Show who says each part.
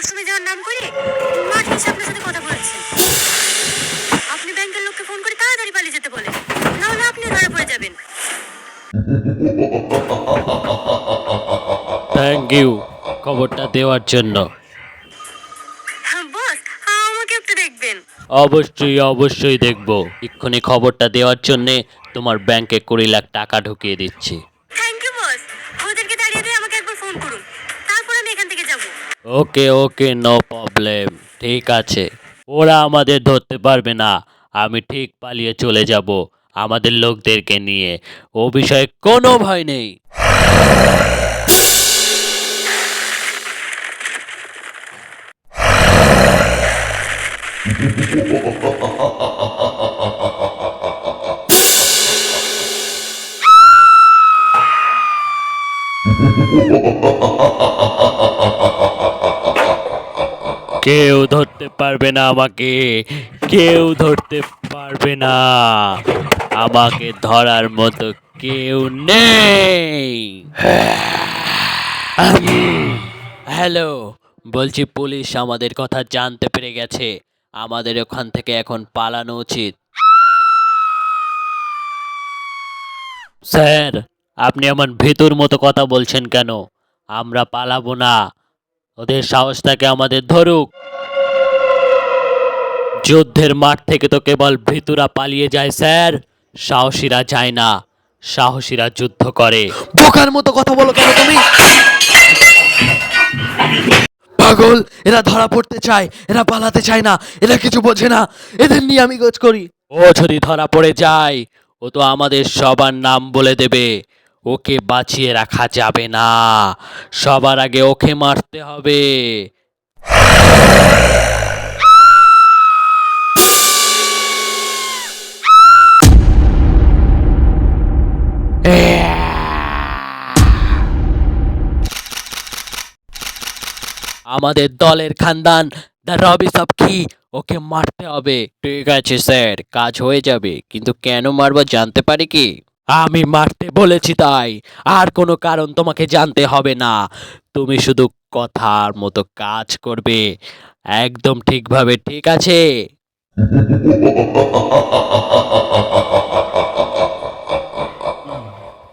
Speaker 1: ওয়াশরুমে যাওয়ার নাম করে মাঠে এসে আপনার সাথে কথা বলেছেন আপনি ব্যাংকের লোককে ফোন করে তাড়াতাড়ি পালিয়ে যেতে বলেন। নাহলে আপনি ধরা পড়ে যাবেন।
Speaker 2: থ্যাংক ইউ খবরটা দেওয়ার জন্য।
Speaker 1: হ্যাঁ বস আমাকে একটু দেখবেন।
Speaker 2: অবশ্যই অবশ্যই দেখব। এক্ষুনি খবরটা দেওয়ার জন্যে তোমার ব্যাংকে কুড়ি লাখ টাকা ঢুকিয়ে দিচ্ছি। ওকে ওকে নো প্রবলেম ঠিক আছে। ওরা আমাদের ধরতে পারবে না। আমি ঠিক পালিয়ে চলে যাব আমাদের লোকদেরকে নিয়ে। ও বিষয়ে কোনো ভয় নেই। কেউ ধরতে পারবে না আমাকে। কেউ ধরতে পারবে না। আমাকে ধরার মতো কেউ নেই। হ্যালো, বলছি পুলিশ আমাদের কথা জানতে পেরে গেছে। আমাদের ওখান থেকে এখন পালানো উচিত। স্যার, আপনি এমন ভেতুর মতো কথা বলছেন কেন? আমরা পালাবো না। ওদের সাহস থাকে আমাদের ধরুক। যুদ্ধের মাঠ থেকে তো কেবল ভীতুরা পালিয়ে যায় স্যার। সাহসীরা যায় না সাহসীরা যুদ্ধ করে।
Speaker 3: বোকার মতো কথা বলো কেন তুমি? পাগল এরা ধরা পড়তে চায় এরা পালাতে চায় না এরা কিছু বোঝে না এদের নিয়ে আমি গোজ করি।
Speaker 2: ও যদি ধরা পড়ে যায় ও তো আমাদের সবার নাম বলে দেবে। ওকে বাঁচিয়ে রাখা যাবে না। সবার আগে ওকে মারতে হবে। আমাদের দলের খানদান, দ্য রবি সব কি? ওকে মারতে হবে। ঠিক আছে, স্যার, কাজ হয়ে যাবে, কিন্তু কেন মারবো জানতে পারি কি? আমি মারতে বলেছি তাই। আর কোনো কারণ তোমাকে জানতে হবে না। তুমি শুধু কথার মতো কাজ করবে। একদম ঠিকভাবে ঠিক আছে।